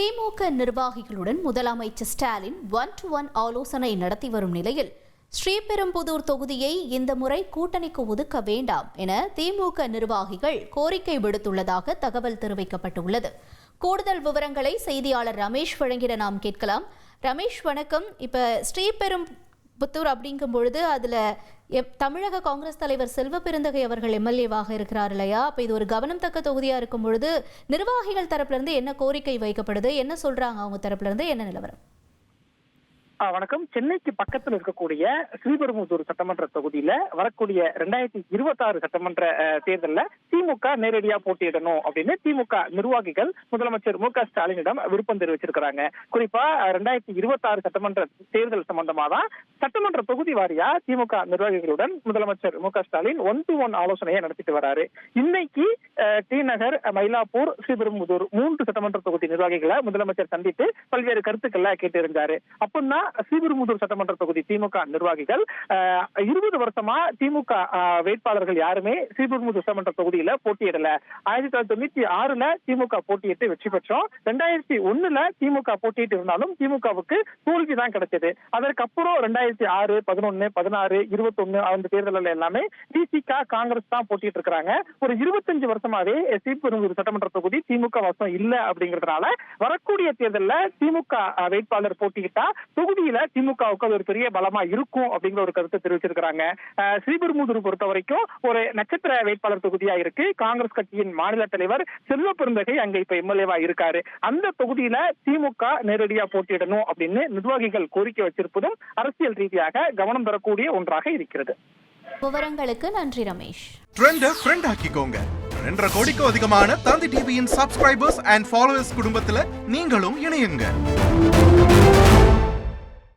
திமுக நிர்வாகிகளுடன் முதலமைச்சர் Stalin one to one ஆலோசனை நடத்தி வரும் நிலையில் ஸ்ரீபெரும்புதூர் தொகுதியை இந்த முறை கூட்டணிக்கு ஒதுக்க வேண்டாம் என திமுக நிர்வாகிகள் கோரிக்கை விடுத்துள்ளதாக தகவல் தெரிவிக்கப்பட்டுள்ளது. கூடுதல் விவரங்களை செய்தியாளர் ரமேஷ் வழங்கிட நாம் கேட்கலாம். ரமேஷ் வணக்கம். இப்ப புத்தூர் அப்படிங்கும் பொழுது அதில் எப்- தமிழக காங்கிரஸ் தலைவர் செல்வ பெருந்தகை அவர்கள் எம்எல்ஏவாக இருக்கிறார் இல்லையா? அப்போ இது ஒரு கவனம் தக்க தொகுதியாக இருக்கும் பொழுது நிர்வாகிகள் தரப்புலேருந்து என்ன கோரிக்கை வைக்கப்படுது? என்ன சொல்கிறாங்க அவங்க தரப்புலேருந்து என்ன நிலவரம்? வணக்கம். சென்னைக்கு பக்கத்தில் இருக்கக்கூடிய ஸ்ரீபெரும்புதூர் சட்டமன்ற தொகுதியில வரக்கூடிய ரெண்டாயிரத்தி இருபத்தி ஆறு சட்டமன்ற தேர்தலில் திமுக நேரடியா போட்டியிடணும் அப்படின்னு திமுக நிர்வாகிகள் முதலமைச்சர் மு க ஸ்டாலினிடம் விருப்பம் தெரிவிச்சிருக்கிறாங்க. குறிப்பா ரெண்டாயிரத்தி இருபத்தி ஆறு சட்டமன்ற தேர்தல் சம்பந்தமா தான் சட்டமன்ற தொகுதி வாரியா திமுக நிர்வாகிகளுடன் முதலமைச்சர் மு க ஸ்டாலின் ஒன் டு ஒன் ஆலோசனையை நடத்திட்டு வராரு. இன்னைக்கு டி நகர் மயிலாப்பூர் ஸ்ரீபெரும்புதூர் மூன்று சட்டமன்ற தொகுதி நிர்வாகிகளை முதலமைச்சர் சந்தித்து பல்வேறு கருத்துக்களை கேட்டிருந்தாரு அப்படின்னா ஸ்ரீபெரும்புதூர் சட்டமன்ற தொகுதி திமுக நிர்வாகிகள் இருபது வருஷமா திமுக வேட்பாளர்கள் யாருமே ஸ்ரீபெரும்புதூர் சட்டமன்ற தொகுதியில போட்டியிடல. ஆயிரத்தி தொள்ளாயிரத்தி தொண்ணூத்தி ஆறுல திமுக போட்டியிட்டு வெற்றி பெற்றோம். ரெண்டாயிரத்தி ஒண்ணுல திமுக போட்டியிட்டு இருந்தாலும் திமுகவுக்கு தோல்வி தான் கிடைச்சது. அதற்கப்புறம் ரெண்டாயிரத்தி ஆறு பதினொன்னு பதினாறு இருபத்தொன்னு அந்த தேர்தலில் எல்லாமே திமுக காங்கிரஸ் தான் போட்டிட்டு இருக்கிறாங்க. ஒரு இருபத்தஞ்சு வருஷமாவே ஸ்ரீபெரும்புதூர் சட்டமன்ற தொகுதி திமுக வசம் இல்ல அப்படிங்கறதுனால வரக்கூடிய தேர்தலில் திமுக வேட்பாளர் போட்டியிட்டா தொகுதி தொகுதியில திமுகவுக்கு அது ஒரு பெரிய பலமா இருக்கும் அப்படிங்கிற ஒரு கருத்தை தெரிவிச்சிருக்கிறாங்க. அஹ், ஸ்ரீபெரும்புதூர் பொறுத்த வரைக்கும் ஒரு நட்சத்திர வேட்பாளர் தொகுதியா இருக்கு. காங்கிரஸ் கட்சியின் மாநில தலைவர் செல்வ பெருந்தகை அங்க இப்ப எம்எல்ஏவா இருக்காரு. அந்த தொகுதியில திமுக நேரடியா போட்டியிடணும் அப்படின்னு நிர்வாகிகள் கோரிக்கை வச்சிருப்பதும் அரசியல் ரீதியாக கவனம் பெறக்கூடிய ஒன்றாக இருக்கிறது. விவரங்களுக்கு நன்றி ரமேஷ். ட்ரெண்ட ஃப்ரெண்ட் ஆக்கிக்கோங்க. ரெண்டரை கோடிக்கும் அதிகமான தந்தி டிவியின் சப்ஸ்கிரைபர்ஸ் அண்ட் ஃபாலோவர்ஸ் குடும்பத்துல நீங்களும் இணையுங்க.